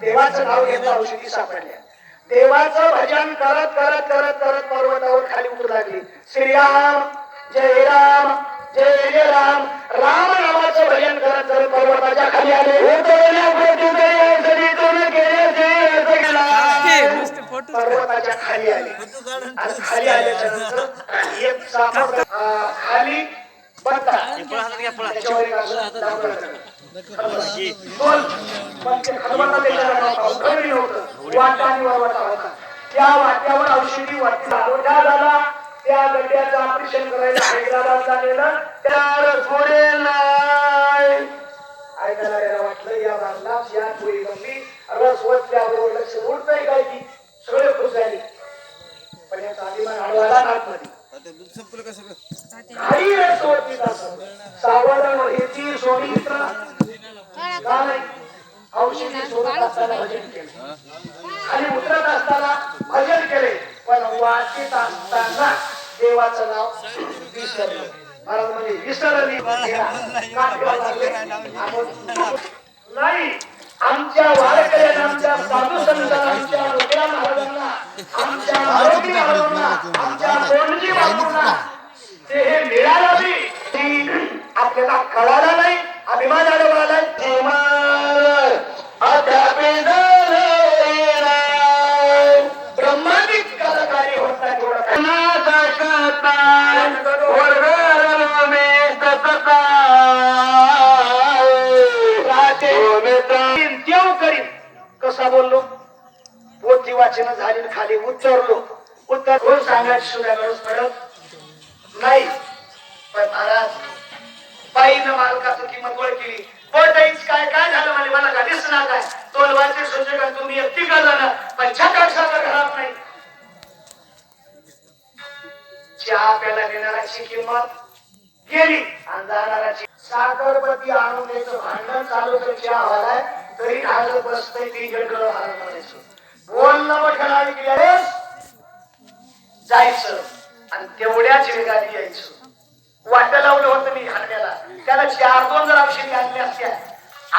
देवाचं नाव घेतलं औषधी सापडल्या. देवाचं भजन करत करत करत करत पर्वतावर खाली उतरू लागली. श्रीराम जय राम जय जय राम. राम नामाचं भजन करत करत पर्वताच्या खाली आले. पर्वताच्या खाली आले. खाली आल्याच्यानंतर एक खाली बत्ता त्याच्यावर पण ते नव्हता, वाटा आणि होता. त्या वाट्यावर औषधी वाटला त्या गड्ड्याचं ऑपरेशन करायला हैदराबादला नेलं त्यावर थोडे ऐकायला वाटलं या बाजला या पोळी गमली रस वत त्याबरोबर लक्ष उडतंय काय की सगळे खुश झाले पण या अभिमान आडवाला आतमध्ये काही रस वरती सावरण हेची सोडत असताना भजन केलं. खाली उतरत असताना भजन केले पण वाचित असताना देवाचं नाव विसरलं. महाराज म्हणजे विसरली नाही आमच्या वारकऱ्यांना आमच्या साधू संतांना आमच्या मुद्रा महाराजांना आमच्या मारुती महाराजांना आमच्या कोणजी बापूंना ते हे मिळालं बी ती आपल्याला कळालं नाही. अभिमान अडवला नाही. करीन. कसा बोललो? पोथी वाचन झाली खाली उतरलो उत्तर होऊन सांगायची सुद्धा गरज पडत नाही. पण महाराज बाईनं मालकाचं किंमत ओळखली पोटाईच काय काय झालं म्हणजे मला का दिसणार काय? तोलवाचे सूचक तुम्ही एकटी का झाला? पण छटाक घरात नाही. चहा प्याला देणाराची किंमत गेली आणि जाणाराची साखरपती आणून द्यायचं भांडण चालू तर चहा व्हायलाय तरी ढाल बसतंय ती गडगड म्हणायचं बोलणं मोठ्या नावी गेल्यास जायचं आणि तेवढ्याच वेगाने यायचं. वाटलं लावलं होतं मी हाण्याला त्याला चार दोन जर औषधी आणल्या असल्या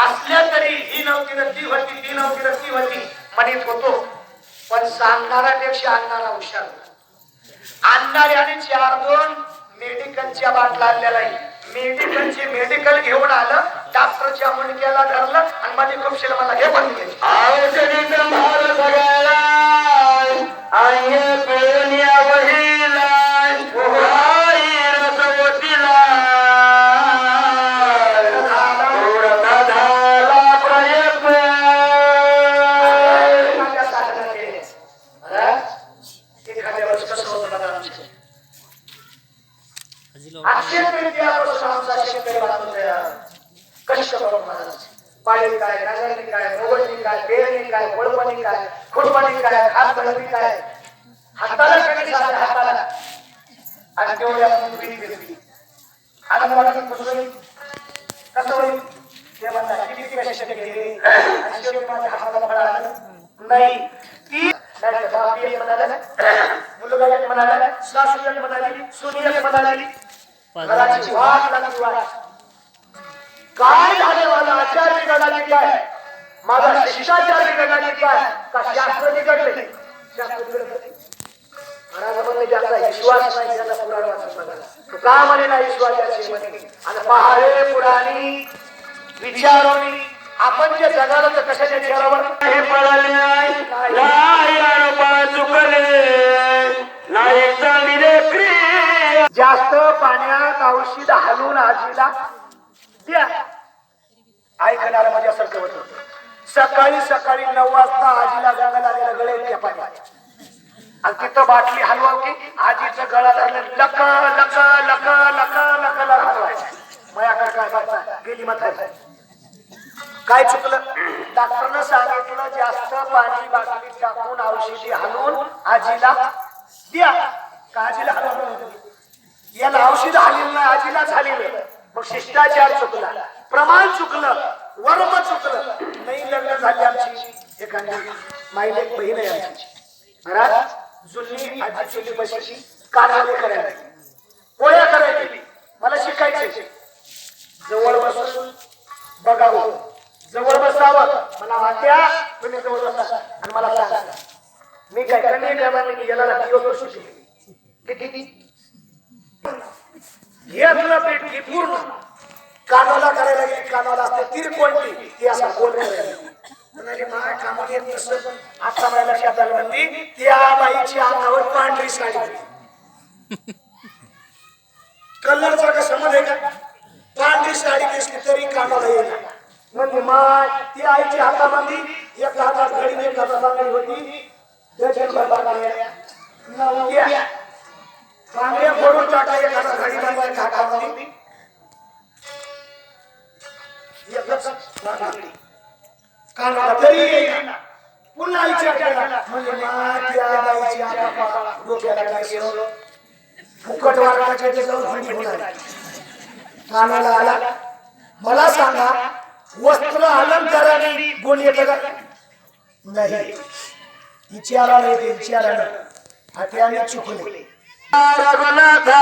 असल्या तरी ही नव्हती तर ती होती ती नव्हती तर ती होती. म्हणत होतो पण सांगणाऱ्यापेक्षा आणणारा हुशार आणणाऱ्याने चार दोन मेडिकलच्या बाटला आणलेला आहे मेडिकलचे मेडिकल घेऊन आलं डॉक्टरच्या मुंडक्याला धरलं आणि माझी खूपशील मला हे बनले औषधी महाराज. पाळीव काय नागरिक काय मोगडणी काय पेरणी काय कोळपणी काय खुरपणी काय हातबळणी काय हाताला कधी साध्या हाताला आणि तेवढ्या म्हणून बिडी घेतली आणि मला कसं होईल कसं होईल ते म्हणतात किती कष्ट केले आणि शेवटी माझ्या हाताला फळ आलं नाही ती नाही तर बाप एक म्हणाला मुलगा एक म्हणाला सासू एक म्हणाली सुनी एक म्हणाली घराची वाट लागली वाट काय झालं माझा आचार बिघडला की काय? माझा शिष्टाचार बिघडला की काय? का शास्त्र बिघडले शास्त्र बिघडले महाराजांमध्ये ज्याचा विश्वास नाही त्याचा पुराण वाचून बघा तो का म्हणे ना विश्वासाची म्हणे आणि पहारे पुराणी विचारोनी आपण जे जगाला तर कशाच्या हे पळाले नाही चुकले जास्त पाण्यात औषध हलवून आजीला द्या ऐकणार माझ्यासारखं म्हणजे होत. सकाळी सकाळी नऊ वाजता आजीला गंगाला आलेलं गळे त्या पाण्यात आणि तिथं बाटली हलवाव की आजीचं गळा धरलं लक लक लक लका लका हलवायचं काय करता गेली म्हातारी. काय चुकलं? डॉक्टरनं सांगितलं जास्त पाणी बाटली टाकून औषधी हलवून आजीला द्या. का आजीला हलवलं याला औषध हलेलं नाही आजीला झालेलं मग शिष्टाचार चुकला प्रमाण चुकलं वर्म चुकलं. नाही लग्न झाली आमची. एखादी माईलेक बहीण आहे आमची. महाराज जुनी आजी चुली बसायची कानाले करायला. पोळ्या करायची मला शिकायचे जवळ बसून बघावं. जवळ बसावं. मला वाट्या तुम्ही जवळ बसा. आणि मला सांगा. मी काय कमी क्रमाने गेला दिवस सुटली किती? घेतलं पूर्ण. कानाला करायला गेली कानाला असते तीर कोणती ती असं गोल करायला म्हणाली कामाला येत नसतं आता मला लक्षात आलं म्हणली त्या बाईची अंगावर पांढरी साडी. होती. कलरचा का समज आहे का? पांढरी साडी दिसली तरी कानाला येईल म्हणजे माय ती आईची हातामध्ये एक हातात घडी एक हातात बांगडी होती. दर्शन बांगड्या. नवद्या बांगड्या फोडून टाकायला कानाला तरी येईना पुन्हा विचार केला. म्हणजे माय त्या बाईची डोक्याला काय केलं फुकट वाटाच्या जाऊन होणार कानाला आला. मला सांगा वस्त्र अलंकाराने गुण येतं का? नाही. विचाराने येते विचाराने हात्याने चुकले. रघुनाथा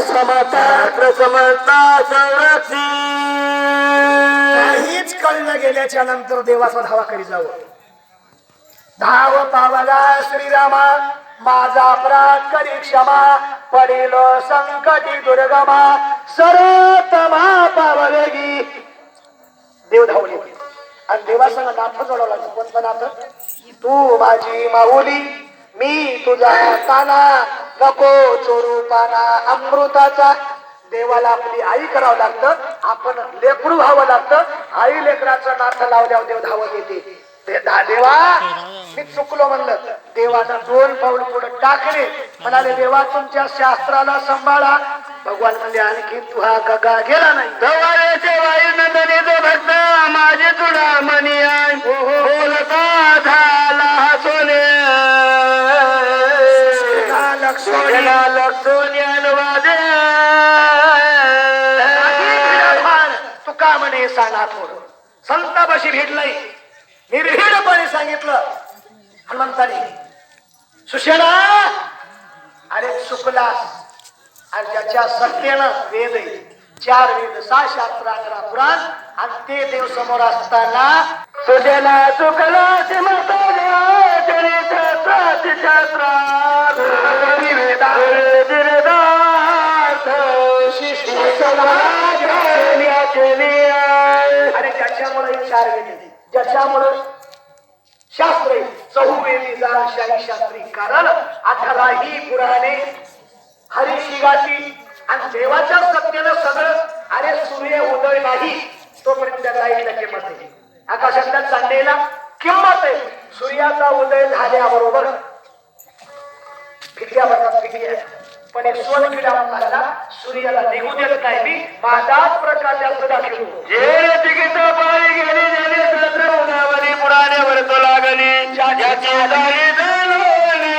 समता समता संरक्षी काहीच कळलं गेल्याच्यानंतर देवाचा धावा करी जावं. धाव पावला श्रीरामा माझा अपराध करी क्षमा पडेल संकटी दुर्गमा सर्वतमा पावलेगी. देव धावले आणि देवासंग नाथ जोडवला लागतं कोणतं नाथ? तू माझी माऊली. मी तुझा काना नको चोरू पाना. अमृताचा देवाला आपली आई करावं लागतं. आपण लेकरू व्हावं लागतं. आई लेकराचं नाथ लावल्यावर देव धावत येते. ते देवा मी चुकलो म्हणलं. देवाचा दोन पाऊल पुढे टाकले. म्हणाले देवा तुमच्या शास्त्राला सांभाळा. भगवान म्हणजे आणखी तू हा गगा गेला नाही. नंदनीचे भक्त माझे तुडा मनी बोलता झाला सोने. तुका म्हणे सांगा थोड. संतापाशी भेटलंय निर्भीडपणे सांगितलं. हनुमंताने. सुशेणा अरे चुकलास आणि ज्याच्या सत्तेनं वेद आहे. चार वेद सहा शास्त्र अकरा पुराण आणि ते देव समोर असताना सुजला चुकला आणि ज्याच्यामुळे हे चार वेद. ज्याच्यामुळे शास्त्र. चहुवेदी शाही शास्त्री कारण अठराही पुराणे हरिशिगाची आणि देवाच्या सत्तेनं सगळं अरे सूर्य उदय नाही तोपर्यंत त्याला एक किंमत आहे आकाशातल्या चांदेला किंमत आहे सूर्याचा उदय झाल्याबरोबर फिक्या पण एक सोन किडा म्हणला सूर्याला निघू देत नाही. मी माझाच प्रकाशाचं दाखवतो जे तिकीट पायी गेली उदावरी पुराण्यावर तो लागली ज्याची झाली झाली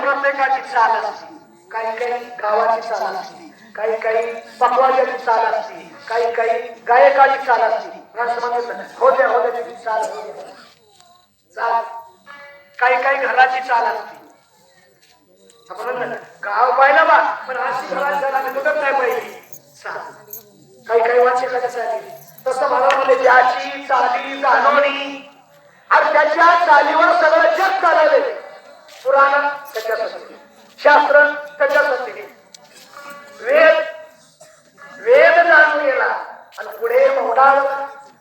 प्रत्येकाची चाल असते. काही काही गावाची चाल असते काही काही पकवाजाची चाल असते काही काही गायकाची चाल असते. असं म्हणत हो चाल चाल काही काही घराची चाल असते. गाव पाहिलं बा पण अशी घरात बघत नाही पाहिजे. चाल. काही काही वाचकाच्या चाली? तसं मला म्हणजे त्याची चाली जाणवणी आणि त्याच्या चालीवर सगळं जग चालले पुराण त्याच्यासाठी शास्त्र त्याच्यासाठी वेद. वेद जाणून गेला आणि पुढे म्हणाल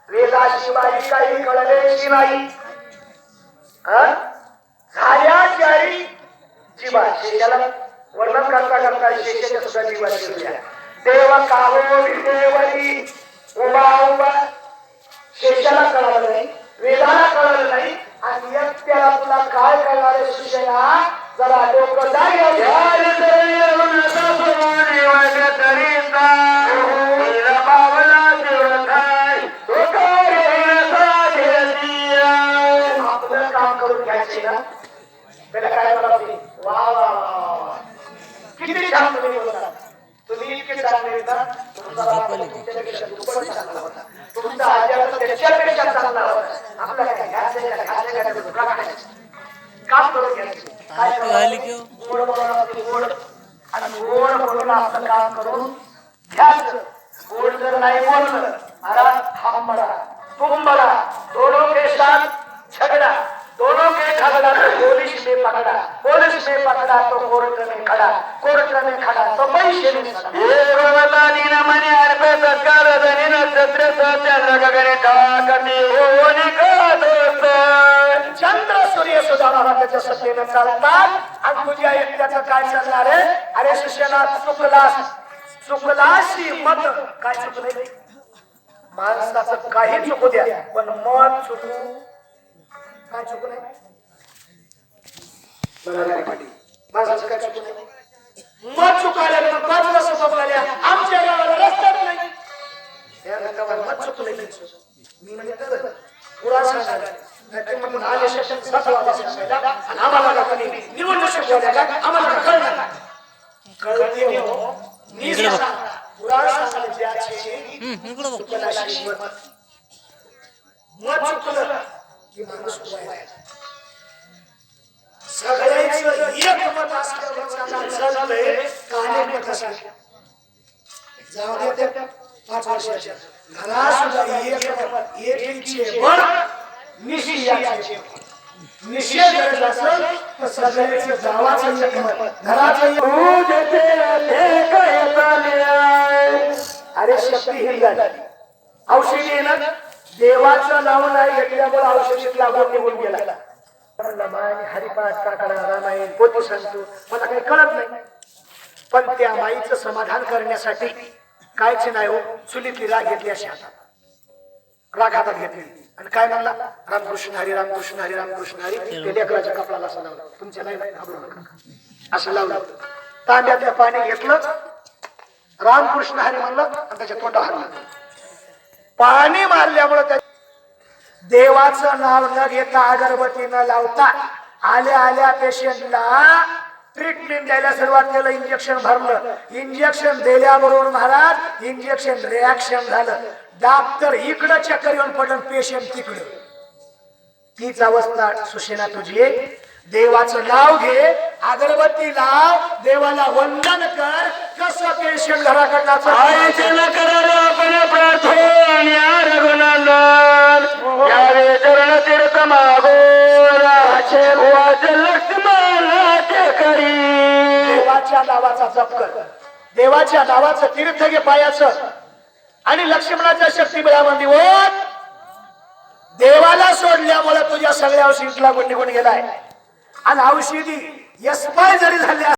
वेदाशिवाय काही कळले नाही. झाल्या चारी जीवा शेषाला वर्णन करता करता शेषाच्या सुद्धा जीवा शिवल्या देव काहो विदेवरी. उभा उभा. शेषाला कळालं नाही. वेदाला कळालं नाही. आणि त्याला तुला काय कळणार आहे शिष्याला? जरा डोकं जागे आपलं काम करून घ्यायचे ना? त्याला काय वा. किती छान तुम्ही बोलता तुम्ही इतके चांगले होता तुमचा बाप तुमच्यापेक्षा दुप्पट चांगला होता. तुमचा आजी आता त्याच्यापेक्षा चांगला होता. आपल्याला काय घ्यायचं का घ्यायचं का तुकडा काढायचा काम करून घ्यायचं. काय करायचं? गोड बनवणं गोड. आणि गोड बनवणं आपलं काम करून घ्यायचं. गोड जर नाही बोललं महाराज हम बड़ा तुम बड़ा दोनों के साथ झगड़ा दोनों के झगड़ा तो पुलिस में पकड़ा पुलिस में पकड़ा तो कोर्ट में खड़ा कोर्ट में खड़ा तो पैसे नहीं सका चंद्र सूर्य सत्तेनं चालतात. आणि तुझ्या एकट्याचं काय चालणार आहे? अरे शिष्याला चुकलास. चुकलाशी मत. काय चुकलंय माणसाचं काही चुकू द्या पण मत चुकू. काय चुकू नाही? माणसाचं काय चुकू नाही? मत चुकायला तर पाच वर्ष बघायला आमच्या गावाला रस्ताच नाही. मत चुकलंय मी म्हणजे पुरा सांगायला शिक्षण सात वाजता सांगायला आणि आम्हाला निवडणूक आम्हाला कळते हो मी सांगा पुरा सांगायला ज्याचे मत चुकलं की माणूस उभा सगळ्यांचं एक मत असल्यावर चाललंय का अनेक मत असल्या जाऊ दे त्या पाच वर्षाच्या घरा सुद्धा एक मत एकीचे पण असेल तर सगळ्याचे गावाचं मत घराचं एक अरे शक्तीहीन झाली. औषधी आहे ना? देवाचं नाव नाही घेतल्यामुळे औषधीत लागून निघून गेला. हरिपाठ काकडा रामायण पोती सांगतो. मला काही कळत नाही. पण त्या माईचं समाधान करण्यासाठी कायच नाही हो चुलीतली राग घेतली अशी हातात राग हातात घेतली. आणि काय म्हणला? रामकृष्ण हरी रामकृष्ण हरी रामकृष्ण हरी. ते लेकराच्या कपडाला असं लावलं. तुमच्या नाही घाबरू नका. असं लावलं. तांब्यातलं पाणी घेतलं. रामकृष्ण हरी म्हणलं आणि त्याच्या तोंडा हरलं पाणी मारल्यामुळे त्या देवाचं नाव न घेता अगरबत्ती न लावता आल्या आल्या पेशंटला ट्रीटमेंट द्यायला सुरुवात केलं इंजेक्शन भरलं. इंजेक्शन दिल्याबरोबर महाराज इंजेक्शन रिॲक्शन झालं. डॉक्टर इकडं चक्कर येऊन पडलं पेशंट तिकडं. तीच अवस्था सुशेना तुझी. देवाचं नाव घे अगरबत्ती लाव देवाला वंदन कर. कसं पेशंट घराकडनं आईचे न करायला आपण प्रार्थना तीर्थ देवाच्या नावाचा जप कर. देवाच्या नावाचं तीर्थ घे पायाचं. आणि लक्ष्मणाच्या शक्ती बळामध्ये देवाला सोडल्यामुळे तुझ्या सगळ्या औषधीला गुंडी गुण गेलाय. आणि औषधी यशपाय जरी झाल्या